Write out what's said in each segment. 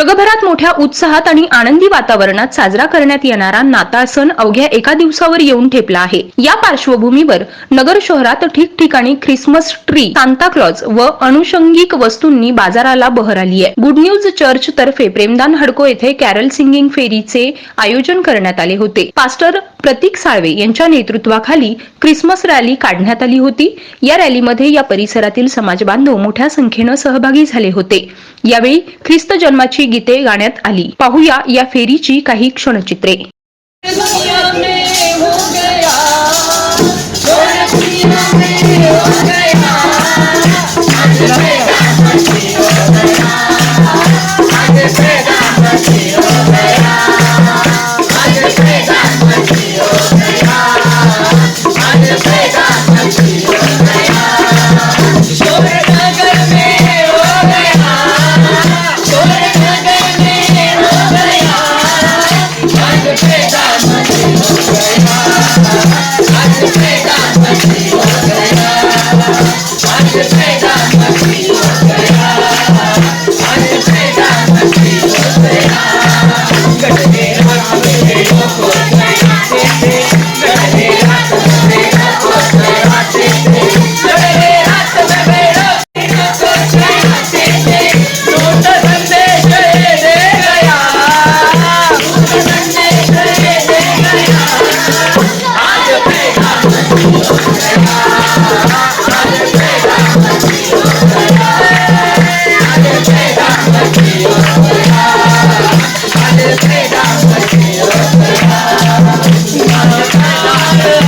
जगभरात मोठ्या उत्साहात आणि आनंदी वातावरणात साजरा करण्यात येणारा नाताळ सण अवघ्या एका दिवसावर येऊन ठेपला आहे. या पार्श्वभूमीवर नगर शहरात ठिकठिकाणी ख्रिसमस ट्री सांताक्लॉज व अनुषंगिक वस्तूंनी बाजाराला बहर आली आहे. गुड न्यूज चर्च तर्फे प्रेमदान हडको येथे कॅरल सिंगिंग फेरीचे आयोजन करण्यात आले होते. पास्टर प्रतीक साळवे यांच्या नेतृत्वाखाली क्रिसमस रॅली काढण्यात आली होती. या रॅलीमध्ये या परिसरातील समाज बांधव मोठ्या संख्येनं सहभागी झाले होते. यावेळी ख्रिस्त जन्माची गीते गाण्यात आली. पाहूया या फेरीची काही क्षणचित्रे. मन पे दामन हो गया मन पे दामन हो गया मन पे दामन हो गया मन Aê!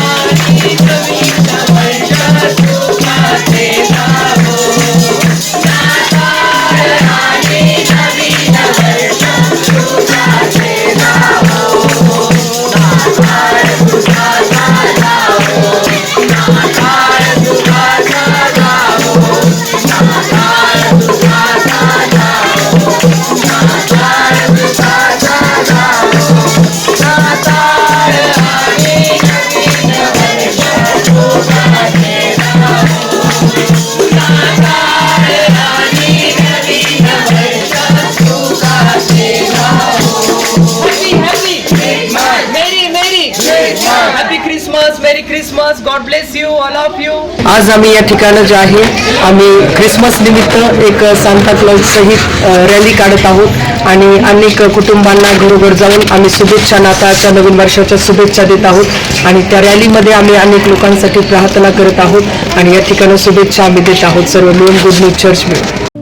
Christmas God bless you all of you आज आम्ही या ठिकाणं जे आहे आम्ही ख्रिसमस निमित्त एक सांता क्लॉज सहित रॅली काढत आहोत. आणि अनेक कुटुंबांना घरोघर जाऊन आम्ही शुभेच्छा नाताळच्या नवीन वर्षाच्या शुभेच्छा देत आहोत. आणि त्या रॅलीमध्ये आम्ही अनेक लोकांसाठी प्रार्थना करत आहोत. आणि या ठिकाणी शुभेच्छा आम्ही देत आहोत. सर्व लोन गुड न्यूज चर्च मिळून.